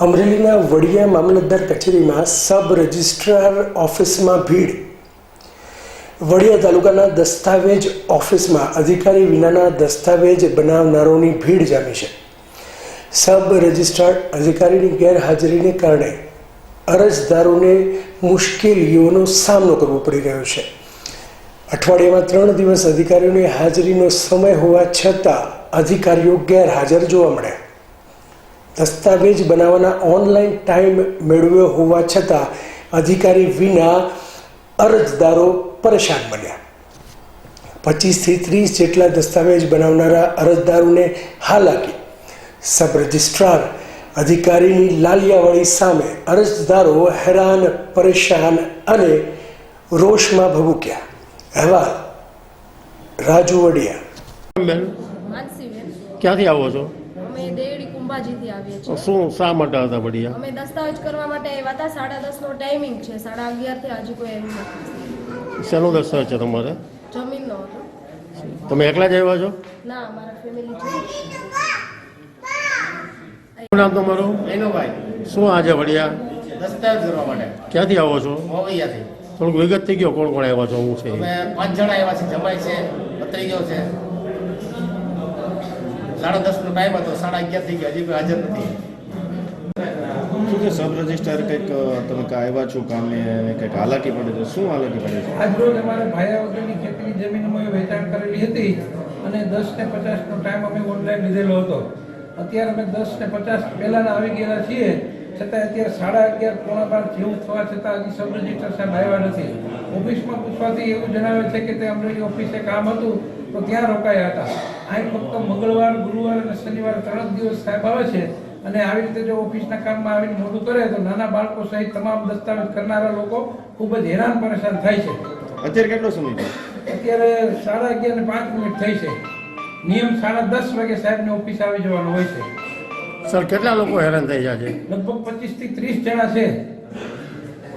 અમરેલીના વડિયા મામલતદાર કચેરીમાં sub registrar ઓફિસમાં ભીડ. વડિયા તાલુકાના દસ્તાવેજ ઓફિસમાં અધિકારી વિનાના દસ્તાવેજ બનાવનારોની ભીડ જામી છે. સબ રજિસ્ટ્રાર અધિકારીની ગેરહાજરીને કારણે અરજદારોને મુશ્કેલીઓનો સામનો કરવો પડી રહ્યો છે. અઠવાડિયામાં ત્રણ દિવસ અધિકારીઓની હાજરીનો સમય હોવા છતાં અધિકારીઓ ગેરહાજર જોવા મળ્યા. દસ્તાવેજ બનાવવાના ઓનલાઈન ટાઈમ મેળવ્યો હોવા છતાં અધિકારી વિના અરજદારો પરેશાન બન્યા. પચીસથી ત્રીસ જેટલા દસ્તાવેજ બનાવનારા અરજદારોને હાલાકી. સબ રજિસ્ટ્રાર અધિકારીની લાલિયાવાળી સામે અરજદારો હેરાન પરેશાન અને રોષમાં ભભૂક્યા. અહેવાલ રાજુ વડિયા ક્યાંથી આવો છો? અમે કુંભાજીથી આવીએ છીએ. શું શા માટે હતા બઢિયા? અમે દસ્તાવેજ કરવા માટે આવ્યા હતા. સાડા દસનો ટાઈમિંગ છે. સાડા અગિયારથી હજી કોઈ એવું નથી. શેનો દસ્તાવેજ છે તમારે? જમીનનો હતો. તમે એકલા જ આવ્યા છો? ના મારા ફેમિલી છે. શું નામ તમારું? એનોભાઈ. શું આજે વડિયા દસ્તાવેજ કરવા માટે. ક્યાંથી આવો છો? મોવૈયાથી થોડુંક વિગત થઈ ગયો કોણ કોણ આવ્યા છો? હું છે પાંચ જણા આવ્યા છે જમાઈ છે ગયો છે. સાડા દસનો ટાઈમ હતો સાડા અગિયાર થઈ ગયા હજી કોઈ હાજર નથી. સબ રજિસ્ટર કંઈક તમે આવ્યા છો કામે અને કંઈક હાલાકી પડે છે? શું હાલાકી પડે છે? આજ રોજ અમારે ભાયા વગરની ખેતીની જમીનમાં વેચાણ કરેલી હતી અને દસ ને પચાસનો ટાઈમ અમે ઓનલાઈન લીધેલો હતો. અત્યારે અમે દસ ને પચાસ પહેલાંના આવી ગયેલા છીએ. છતાં અત્યારે સાડા અગિયાર પોણા બાર જેવું થવા છતાં હજી સબ રજિસ્ટર સાહેબ આવ્યા નથી. ઓફિસમાં પૂછવાથી એવું જણાવે છે કે તે અમરેલી ઓફિસે કામ હતું તો ત્યાં રોકાયા હતા. અહીં ફક્ત મંગળવાર ગુરુવાર અને શનિવાર ત્રણ દિવસ સાહેબ આવે છે અને આવી રીતે જો ઓફિસના કામમાં આવીને મોટું કરે તો નાના બાળકો સહિત તમામ દસ્તાવેજ કરનારા લોકો ખૂબ જ હેરાન પરેશાન થાય છે. અત્યારે કેટલો સમય છે? અત્યારે સાડા અગિયાર ને પાંચ મિનિટ થઈ છે. નિયમ સાડા દસ વાગે સાહેબની ઓફિસ આવી જવાનું હોય છે. સર કેટલા લોકો હેરાન થઈ જાય છે? લગભગ પચીસથી ત્રીસ જણા છે.